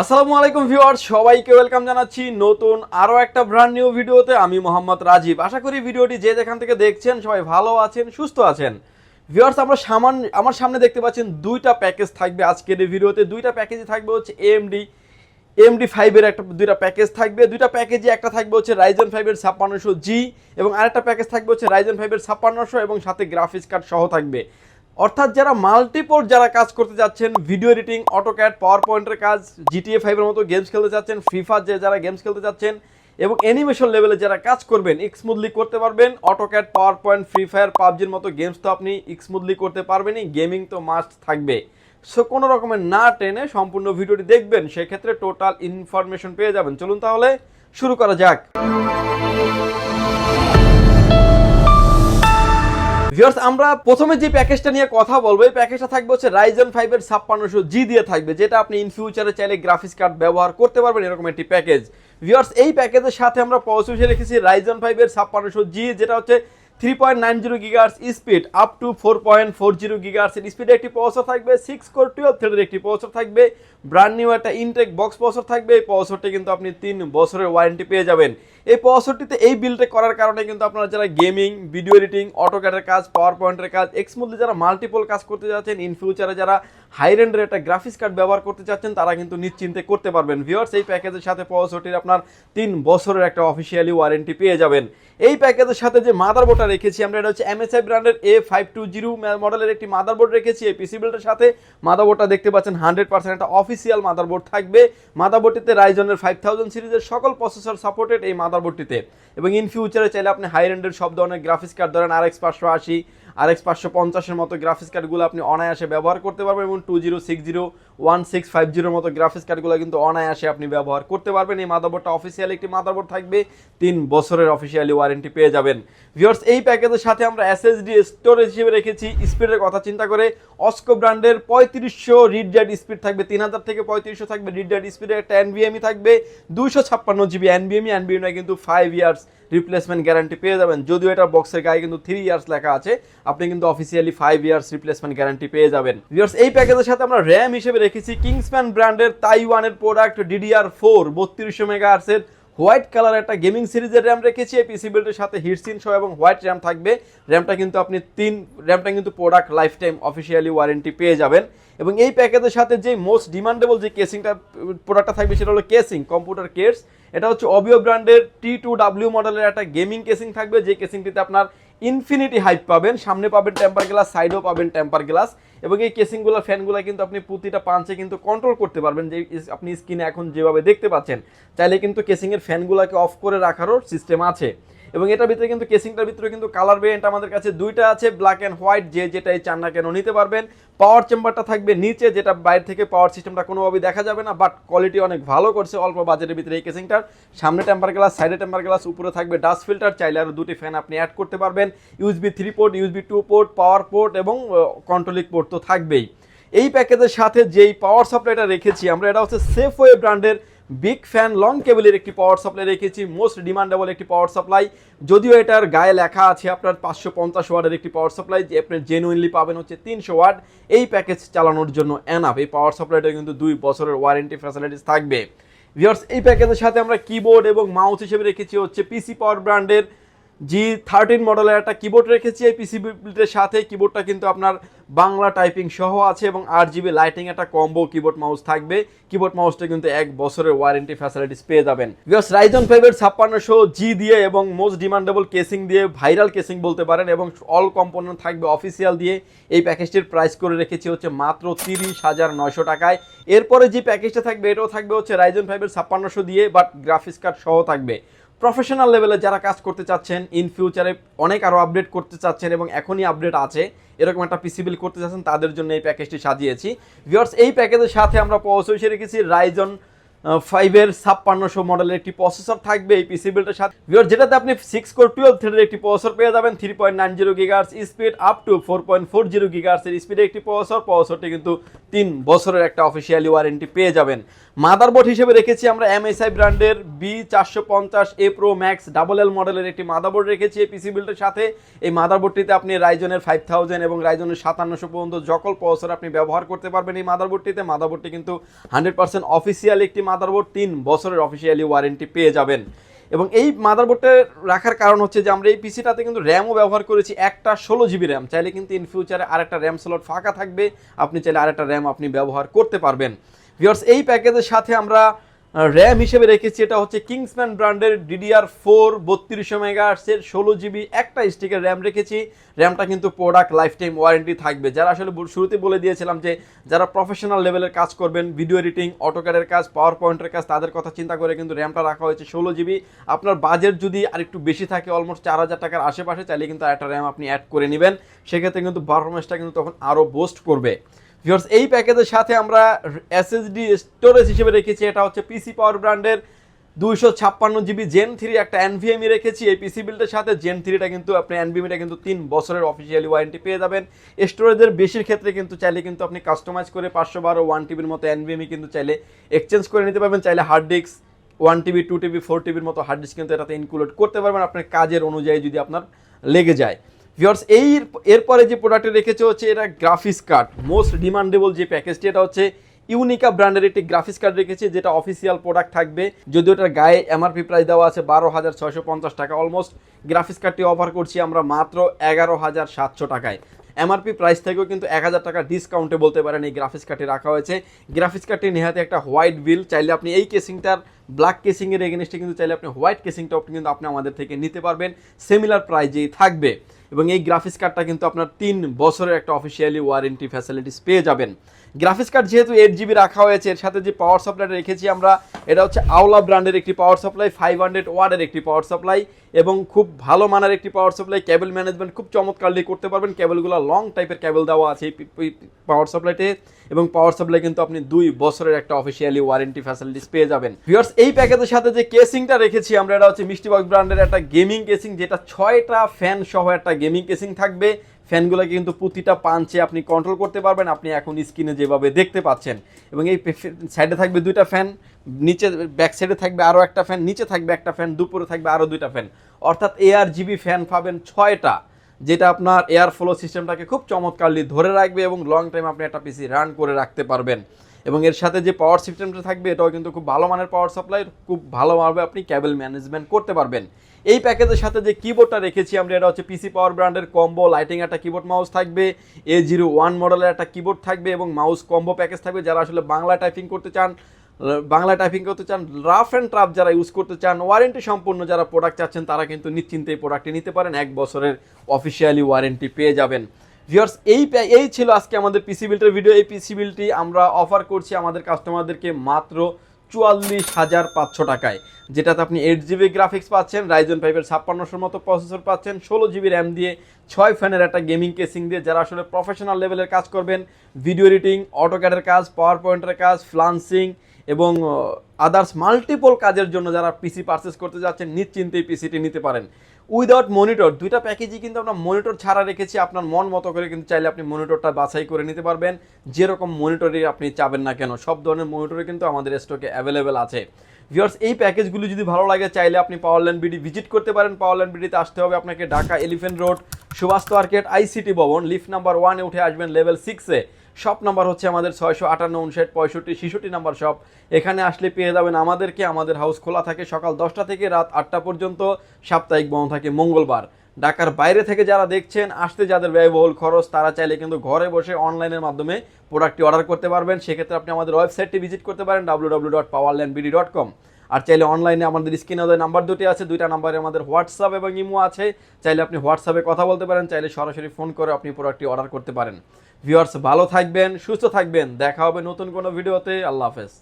আসসালামু আলাইকুম ভিউয়ার্স, সবাইকে ওয়েলকাম জানাচ্ছি নতুন আরও একটা ব্র্যান্ড নিউ ভিডিওতে। আমি মোহাম্মদ রাজীব। আশা করি ভিডিওটি যে যেখান থেকে দেখছেন সবাই ভালো আছেন, সুস্থ আছেন। ভিউয়ার্স, আমরা সামান আমার সামনে দেখতে পাচ্ছেন দুইটা প্যাকেজ থাকবে আজকের এই ভিডিওতে। দুইটা প্যাকেজই থাকবে হচ্ছে এমডি এমডি ফাইভের একটা দুইটা প্যাকেজ থাকবে। দুইটা প্যাকেজে একটা থাকবে হচ্ছে রাইজেন ফাইভের ছাপ্পান্নশো জি এবং আরেকটা প্যাকেজ থাকবে হচ্ছে রাইজেন ফাইভের ছাপ্পান্নশো এবং সাথে গ্রাফিক্স কার্ড সহ থাকবে। অর্থাৎ যারা মাল্টিপোর্ট যারা কাজ করতে যাচ্ছেন ভিডিও এডিটিং অটোক্যাট পাওয়ার পয়েন্টের কাজ জিটিএ ফাইভের মতো গেমস খেলতে যাচ্ছেন ফিফা যে যারা গেমস খেলতে যাচ্ছেন, এবং অ্যানিমেশন লেভেলে যারা কাজ করবেন স্মুথলি করতে পারবেন। AutoCAD PowerPoint free fire পাবজির মতো গেমস তো আপনি স্মুথলি করতে পারবেনই গেমিং তো মাস্ট থাকবে। সো কোনো রকমের না টেনে সম্পূর্ণ ভিডিওটি দেখবেন, সেক্ষেত্রে টোটাল ইনফরমেশন পেয়ে যাবেন। চলুন তাহলে শুরু করা যাক। ভিউয়ার্স আমরা প্রথমে যে প্যাকেজটা নিয়ে কথা বলব, এই প্যাকেজটা থাকবে হচ্ছে রাইজেন ফাইভের ছাপ্পান্নশো জি দিয়ে থাকবে, যেটা আপনি ইন ফিউচারে চাইলে গ্রাফিক্স কার্ড ব্যবহার করতে পারবেন, এরকম একটি প্যাকেজ ভিউয়ার্স এই প্যাকেজের সাথে আমরা পৌঁছে রেখেছি রাইজেন ফাইভের ছাপ্পান্নশো জি যেটা হচ্ছে three point nine zero gigahertz speed up to four point four zero গিগার্সের স্পিডে একটি প্রসেসর থাকবে সিক্স কোর টুয়েলভ থ্রেডের একটি প্রসেসর থাকবে ব্র্যান্ড নিউ একটা ইনটেক বক্স প্রসেসর থাকবে, এই প্রসেসরটি কিন্তু আপনি তিন বছরের ওয়ারেন্টি পেয়ে যাবেন। এই পঁয়ষট্টিতে এই বিলটা করার কারণে কিন্তু আপনারা যারা গেমিং, ভিডিও এডিটিং অটোক্যাটের কাজ পাওয়ার পয়েন্টের কাজ এক্সমুদলি যারা মাল্টিপল কাজ করতে যাচ্ছেন ইন ফিউচারে যারা হাই রেন্ডের একটা গ্রাফিক্স কার্ড ব্যবহার করতে চাচ্ছেন, তারা কিন্তু নিশ্চিন্তে করতে পারবেন। ভিউয়ার্স এই প্যাকেজের সাথে প্রসেসরটির আপনার তিন বছরের একটা অফিসিয়ালি ওয়ারেন্টি পেয়ে যাবেন। এই প্যাকেজের সাথে যে মাদারবোর্ডটা রেখেছি আমরা, এটা হচ্ছে এমএসআই ব্র্যান্ডের এ ফাইভ টু জিরো মডেলের একটি মাদারবোর্ড রেখেছি। এই পিসি বিল্ডের সাথে মাদারবোর্ডটা দেখতে পাচ্ছেন হান্ড্রেড পার্সেন্ট একটা অফিসিয়াল মাদারবোর্ড থাকবে। মাদারবোর্ডটিতে রাইজনের ফাইভ থাউজেন্ড সিরিজের সকল প্রসেসর সাপোর্টেড এই মাদারবোর্ডটিতে এবং ইন ফিউচারে চাইলে আপনি হাই রেন্ডের সব ধরনের গ্রাফিক্স কার্ড ধরেন আর এক্স পাঁচশো আশি আর এক্স পাঁচশো পঞ্চাশের মতো গ্রাফিক্স কার্ডগুলো আপনি অনায়াসে ব্যবহার করতে পারবেন এবং two zero six zero one six five জিরোর মতো গ্রাফিক্স কার্ডগুলো কিন্তু অনায়াসে আপনি ব্যবহার করতে পারবেন। এই মাদারবোর্ডটা অফিসিয়ালি একটি মাদারবোর্ড থাকবে। তিন বছরের অফিসিয়ালি ওয়ারেন্টি পেয়ে যাবেন। ভিওর্স এই প্যাকেজের সাথে আমরা এসএসডি স্টোরেজ হিসেবে রেখেছি। স্পিডের কথা চিন্তা করে অস্কো ব্র্যান্ডের পঁয়ত্রিশশো রিড ডেট স্পিড থাকবে। তিন হাজার থেকে পঁয়ত্রিশশো থাকবে রিড ডেট স্পিডের একটা এনবিএমই থাকবে। দুইশো ছাপ্পান্ন জিবি এনবিএমই এনবিএমটা কিন্তু ফাইভ ইয়ার্স রিপ্লেসমেন্ট গ্যারান্টি পেয়ে যাবেন। যদিও এটা বক্সের গায়ে কিন্তু থ্রি ইয়ার্স লেখা আছে। আপনি কিন্তু officially five years replacement guarantee পেয়ে যাবেন। এই প্যাকেজের সাথে আমরা র্যাম হিসেবে রেখেছি কিংসম্যান ব্র্যান্ডের তাইওয়ানের প্রোডাক্ট ডিডিআর ফোর বত্রিশশো মেগাহার্সের হোয়াইট কালার একটা গেমিং সিরিজের র্যাম রেখেছি। এই পিসি বিল্ডের সাথে হিটসিন সহ এবং হোয়াইট র্যাম থাকবে। র্যামটা কিন্তু আপনি তিন র্যামটা কিন্তু product life time officially warranty পেয়ে যাবেন। এবং এই প্যাকেজের সাথে যে মোস্ট ডিমান্ডেবল যে কেসিংটা প্রোডাক্টটা থাকবে সেটা হলো কেসিং কম্পিউটার কেস এটা হচ্ছে অবিও ব্র্যান্ডের টি টু ডাব্লিউ মডেলের একটা গেমিং কেসিং থাকবে। যে কেসিংটিতে আপনার ইনফিনিটি হাইট পাবেন, সামনে পাবেন টেম্পার গ্লাস সাইডেও পাবেন টেম্পার গ্লাস এবং এই কেসিংগুলো ফ্যানগুলো কিন্তু আপনি প্রতিটা পাঞ্চে কিন্তু কন্ট্রোল করতে পারবেন, যে আপনি স্ক্রিনে এখন যেভাবে দেখতে পাচ্ছেন, চাইলে কিন্তু কেসিংয়ের ফ্যানগুলোকে অফ করে রাখারও সিস্টেম আছে। এবং এটার ভিতরে কিন্তু কেসিংটার ভিতরে কিন্তু কালার ভেরিয়েন্ট আমাদের কাছে দুইটা আছে ব্ল্যাক অ্যান্ড হোয়াইট যে যেটাই চান না কেন নিতে পারবেন। পাওয়ার চেম্বারটা থাকবে নিচে, যেটা বাইরে থেকে পাওয়ার সিস্টেমটা কোনোভাবেই দেখা যাবে না বাট কোয়ালিটি অনেক ভালো করছে অল্প বাজেটের ভিতরে এই কেসিংটার। সামনে টেম্পার গ্লাস সাইডে টেম্পার গ্লাস উপরে থাকবে ডাস্ট ফিল্টার চাইলে আরও দুটি ফ্যান আপনি অ্যাড করতে পারবেন। USB three port USB two port power port এবং কন্ট্রোলিক পোর্ট তো থাকবেই। এই প্যাকেজের সাথে যেই পাওয়ার সাপ্লাইটা রেখেছি, আমরা এটা হচ্ছে সেফওয়ে ব্র্যান্ডের বিগ ফ্যান লং কেবলের একটি পাওয়ার সাপ্লাই রেখেছি মোস্ট ডিমান্ডেবল একটি পাওয়ার সাপ্লাই যদিও এটার গায়ে লেখা আছে আপনার পাঁচশো পঞ্চাশ ওয়ার্ডের একটি পাওয়ার সাপ্লাই যে আপনি জেনুইনলি পাবেন হচ্ছে তিনশো ওয়ার্ড এই প্যাকেজ চালানোর জন্য এনাফ এই পাওয়ার সাপ্লাইটা কিন্তু দুই বছরের ওয়ারেন্টি ফ্যাসিলিটিস থাকবে। ভিওর্স এই প্যাকেজের সাথে আমরা কিবোর্ড এবং মাউস হিসেবে রেখেছি হচ্ছে পিসি পাওয়ার ব্র্যান্ডের জি থার্টিন মডেলের একটা কিবোর্ড রেখেছি এই পিসি বিল্ডের সাথে। কিবোর্ডটা কিন্তু আপনার বাংলা টাইপিং সহ আছে এবং আট জিবি লাইটিং একটা কম্বো কিবোর্ড মাউস থাকবে। কিবোর্ড মাউসটা কিন্তু এক বছরের ওয়ারেন্টি ফ্যাসিলিটিস পেয়ে যাবেন। বিকজ রাইজন ফাইভের ছাপ্পান্নশো জি দিয়ে এবং মোস্ট ডিমান্ডেবল কেসিং দিয়ে ভাইরাল কেসিং বলতে পারেন এবং অল কম্পোনেন্ট থাকবে অফিসিয়াল দিয়ে। এই প্যাকেজটির প্রাইস করে রেখেছি হচ্ছে মাত্র তিরিশ হাজার নয়শো টাকায়। এরপরে যে প্যাকেজটা থাকবে, এটাও থাকবে হচ্ছে রাইজন ফাইভের ছাপ্পান্নশো দিয়ে বাট গ্রাফিক্স কার্ড সহ থাকবে। প্রফেশনাল লেভেলে যারা কাজ করতে চাচ্ছেন ইন ফিউচারে অনেক আরও আপডেট করতে চাচ্ছেন এবং এখনই আপডেট আছে, এরকম একটা পিসিবিল করতে চাচ্ছেন, তাদের জন্য এই প্যাকেজটি সাজিয়েছি। ভিওর্স এই প্যাকেজের সাথে আমরা পৌঁছে রেখেছি রাইজন ফাইভের ছাপ্পান্নশো মডেলের একটি প্রসেসর থাকবে এই পিসি বিলটার সাথে। যেটাতে আপনি সিক্স কোর টুয়েলভ থ্রেডের একটি প্রসেসর পেয়ে যাবেন three point nine zero gigahertz speed up to four point four zero গিগার্সের স্পিডে একটি প্রসেসর প্রসেসরটি কিন্তু তিন বছরের একটা অফিসিয়ালি ওয়ারেন্টি পেয়ে যাবেন। মাদারবোর্ড হিসেবে রেখেছি আমরা এমএসআই ব্র্যান্ডের বি চারশো পঞ্চাশ A pro max double L মডেলের একটি মাদারবোর্ড রেখেছি এই পিসি বিল্ডের সাথে। এই মাদারবোর্ডটিতে আপনি রাইজনের ফাইভ থাউজেন্ড এবং রাইজনের সাতান্নশো পর্যন্ত সকল প্রসেসর আপনি ব্যবহার করতে পারবেন এই মাদারবোর্ডটিতে মাদারবোর্ডটি কিন্তু হান্ড্রেড পার্সেন্ট অফিসিয়াল একটি মাদারবোর্ড তিন বছরের অফিসিয়ালি ওয়ারেন্টি পেয়ে যাবেন। এবং এই মাদারবোর্ডটা রাখার কারণ হচ্ছে যে আমরা এই পিসিটাতে কিন্তু র্যামও ব্যবহার করেছি, একটা ষোলো জিবি র্যাম চাইলে কিন্তু ইন ফিউচারে আরেকটা র্যাম স্লট ফাঁকা থাকবে, আপনি চাইলে আরেকটা র্যাম আপনি ব্যবহার করতে পারবেন। ভিওর্স এই প্যাকেজের সাথে আমরা র্যাম হিসেবে রেখেছি, এটা হচ্ছে কিংসম্যান ব্র্যান্ডের ডিডিআর ফোর বত্রিশশো মেগাহার্সের ষোলো জিবি একটা স্টিকের র্যাম রেখেছি। র্যামটা কিন্তু প্রোডাক্ট লাইফ টাইম ওয়ারেন্টি থাকবে। যারা আসলে শুরুতে বলে দিয়েছিলাম যে যারা প্রফেশনাল লেভেলের কাজ করবেন ভিডিও এডিটিং অটোক্যাডের কাজ পাওয়ার পয়েন্টের কাজ, তাদের কথা চিন্তা করে কিন্তু র্যামটা রাখা হয়েছে ষোলো জিবি আপনার বাজেট যদি আর একটু বেশি থাকে অলমোস্ট চার হাজার টাকার আশেপাশে চাইলে কিন্তু একটা র্যাম আপনি অ্যাড করে নেবেন। সেক্ষেত্রে কিন্তু পারফরমেন্সটা কিন্তু তখন আরও বুস্ট করবে। ভিউয়ার্স এই প্যাকেজের সাথে আমরা এসএসডি স্টোরেজ হিসেবে রেখেছি। এটা হচ্ছে পিসি পাওয়ার ব্র্যান্ডের দুইশো ছাপ্পান্ন জিবি জেন থ্রি একটা এনভিএমই রেখেছি। এই পিসি বিল্ডের সাথে জেন থ্রিটা কিন্তু আপনি এনভিএমিটা কিন্তু তিন বছরের অফিসিয়ালি ওয়ারেন্টি পেয়ে যাবেন। স্টোরেজের বেশির ক্ষেত্রে কিন্তু চাইলে কিন্তু আপনি কাস্টমাইজ করে পাঁচশো বারো ওয়ান টিবির মতো এনভিএমই কিন্তু চাইলে এক্সচেঞ্জ করে নিতে পারবেন। চাইলে hard disk one TB two TB four টিবির মতো হার্ড ডিস্ক কিন্তু এটাতে ইনক্লুড করতে পারবেন। আপনার কাজের অনুযায়ী যদি আপনার লেগে যায়। ভিওর্স এই এরপরে যে প্রোডাক্টটি রেখেছে হচ্ছে এটা গ্রাফিক্স কার্ড মোস্ট ডিমান্ডেবল যে প্যাকেজটি এটা হচ্ছে ইউনিকা ব্র্যান্ডের একটি গ্রাফিক্স কার্ড রেখেছে, যেটা অফিসিয়াল প্রোডাক্ট থাকবে। যদিও এটার গায়ে এমআরপি প্রাইস দেওয়া আছে বারো হাজার ছয়শো পঞ্চাশ টাকা। অলমোস্ট গ্রাফিক্স কার্ডটি অফার করছি আমরা মাত্র এগারো হাজার সাতশো টাকায়। এমআরপি প্রাইস থেকেও কিন্তু এক হাজার টাকা ডিসকাউন্টে বলতে পারেন এই গ্রাফিক্স কার্ডটি রাখা হয়েছে। গ্রাফিক্স কার্ডটি নেহাতে একটা হোয়াইট বিল চাইলে আপনি এই কেসিংটার ব্ল্যাক কেসিংয়ের এগেনস্টে কিন্তু চাইলে আপনি হোয়াইট কেসিংটাও কিন্তু আপনি আমাদের থেকে নিতে পারবেন। সিমিলার প্রাইজেই থাকবে। এবং এই গ্রাফিক্স কার্ডটা কিন্তু আপনার তিন বছরের একটা অফিসিয়ালি ওয়ারেন্টি ফ্যাসিলিটিস পেয়ে যাবেন। গ্রাফিক্স কার্ড যেহেতু এইট জিবি রাখা হয়েছে, এর সাথে যে পাওয়ার সাপ্লাইটা রেখেছি আমরা, এটা হচ্ছে আওলা ব্র্যান্ডের একটি পাওয়ার সাপ্লাই ফাইভ হান্ড্রেড ওয়ার্ডের একটি পাওয়ার সাপ্লাই এবং খুব ভালো মানের একটি পাওয়ার সাপ্লাই কেবল ম্যানেজমেন্ট খুব চমৎকারলি করতে পারবেন। কেবলগুলো লং টাইপের কেবল দেওয়া আছে পাওয়ার সাপ্লাইতে এবং পাওয়ার সাপ্লাই কিন্তু আপনি দুই বছরের একটা অফিসিয়ালি ওয়ারেন্টি ফ্যাসিলিটিস পেয়ে যাবেন। ভিউয়ার্স এই প্যাকেজের সাথে যে কেসিংটা রেখেছি আমরা, এটা হচ্ছে মিষ্টি বক্স ব্র্যান্ডের একটা গেমিং কেসিং যেটা ছয়টা ফ্যান সহ একটা গেমিং কেসিং থাকবে। ফ্যানগুলো কিন্তু প্রতিটা পাঞ্চে আপনি কন্ট্রোল করতে পারবেন। আপনি এখন স্ক্রিনে যেভাবে দেখতে পাচ্ছেন। এবং এই সাইডে থাকবে দুইটা ফ্যান নিচে ব্যাক সাইডে থাকবে আরও একটা ফ্যান নিচে থাকবে একটা ফ্যান দুপুরে থাকবে আরও দুইটা ফ্যান অর্থাৎ এআর জিবি ফ্যান পাবেন ছয়টা, যেটা আপনার এয়ার ফ্লো সিস্টেমটাকে খুব চমৎকারলি ধরে রাখবে এবং লং টাইম আপনি একটা পিসি রান করে রাখতে পারবেন। এবং এর সাথে যে পাওয়ার সিস্টেমটা থাকবে, এটাও কিন্তু খুব ভালো মানের পাওয়ার সাপ্লাই খুব ভালোভাবে আপনি ক্যাবেল ম্যানেজমেন্ট করতে পারবেন। এই প্যাকেজের সাথে যে কিবোর্ডটা রেখেছি আমরা, এটা হচ্ছে পিসি পাওয়ার ব্র্যান্ডের কম্বো লাইটিং একটা কিবোর্ড মাউস থাকবে এ জিরো ওয়ান মডেলের একটা কিবোর্ড থাকবে এবং মাউস কম্বো প্যাকেজ থাকবে। যারা আসলে বাংলা টাইপিং করতে চান, বাংলা টাইপিং করতে চান রাফ অ্যান্ড ট্রাফ যারা ইউজ করতে চান ওয়ারেন্টি সম্পূর্ণ যারা প্রোডাক্ট চাচ্ছেন, তারা কিন্তু নিশ্চিন্তে এই প্রোডাক্টটি নিতে পারেন। এক বছরের অফিসিয়ালি ওয়ারেন্টি পেয়ে যাবেন। ভিউয়ার্স এই এই ছিল আজকে আমাদের পিসি বিলটার ভিডিও এই পিসি বিলটি আমরা অফার করছি আমাদের কাস্টমারদেরকে মাত্র চুয়াল্লিশ হাজার পাঁচশো টাকায়। যেটাতে আপনি এইট জিবি গ্রাফিক্স পাচ্ছেন রাইজন ফাইভের ছাপ্পান্নশোর মতো প্রসেসর পাচ্ছেন, ষোলো জিবি র্যাম দিয়ে ছয় ফ্যানের একটা গেমিং কেসিং দিয়ে যারা আসলে প্রফেশনাল লেভেলের কাজ করবেন ভিডিও এডিটিং অটোক্যাডের কাজ পাওয়ার পয়েন্টের কাজ ফ্লান্সিং এবং আদার্স মাল্টিপল কাজের জন্য যারা পিসি পারচেস করতে যাচ্ছেন নিশ্চিন্তে এই পিসিটি নিতে পারেন। উইদাউট মনিটর, দুইটা প্যাকেজই কিন্তু আমরা মনিটর ছাড়া রেখেছি। আপনার মন মতো করে কিন্তু চাইলে আপনি মনিটরটা বাছাই করে নিতে পারবেন। যেরকম মনিটরই আপনি চাবেন না কেন, সব ধরনের মনিটরই কিন্তু আমাদের স্টকে অ্যাভেলেবেল আছে। ভিউয়ার্স এই প্যাকেজগুলো যদি ভালো লাগে, চাইলে আপনি পাওয়ারল্যান্ড বিডি ভিজিট করতে পারেন। পাওয়ারল্যান্ড বিডিতে আসতে হবে আপনাকে Dhaka elephant road Subhash market ICT ভবন। লিফট নাম্বার ওয়ানে উঠে আসবেন লেভেল সিক্সে শপ নাম্বার হচ্ছে আমাদের ছয়শো আটান্ন, উনষাট, পঁয়ষট্টি, ছেষট্টি নাম্বার শপ এখানে আসলে পেয়ে যাবেন আমাদেরকে। আমাদের হাউস খোলা থাকে সকাল দশটা থেকে রাত আটটা পর্যন্ত। সাপ্তাহিক বন্ধ থাকে মঙ্গলবার। ঢাকার বাইরে থেকে যারা দেখছেন, আসতে যাদের ব্যয়বহুল খরচ, তারা চাইলে কিন্তু ঘরে বসে অনলাইনের মাধ্যমে প্রোডাক্টটি অর্ডার করতে পারবেন। সেক্ষেত্রে আপনি আমাদের ওয়েবসাইটটি ভিজিট করতে পারেন ডাব্লু ডট কম আর চাইলে অনলাইনে আমাদের স্ক্রিনে ওদের নাম্বার দুটি আছে, দুইটা নাম্বারে আমাদের হোয়াটসঅ্যাপ এবং ইমো আছে। চাইলে আপনি হোয়াটসঅ্যাপে কথা বলতে পারেন, চাইলে সরাসরি ফোন করে আপনি প্রোডাক্টটি অর্ডার করতে পারেন। ভিউয়ার্স, ভালো থাকবেন, সুস্থ থাকবেন। দেখা হবে নতুন কোনো ভিডিওতে। আল্লাহ হাফেজ।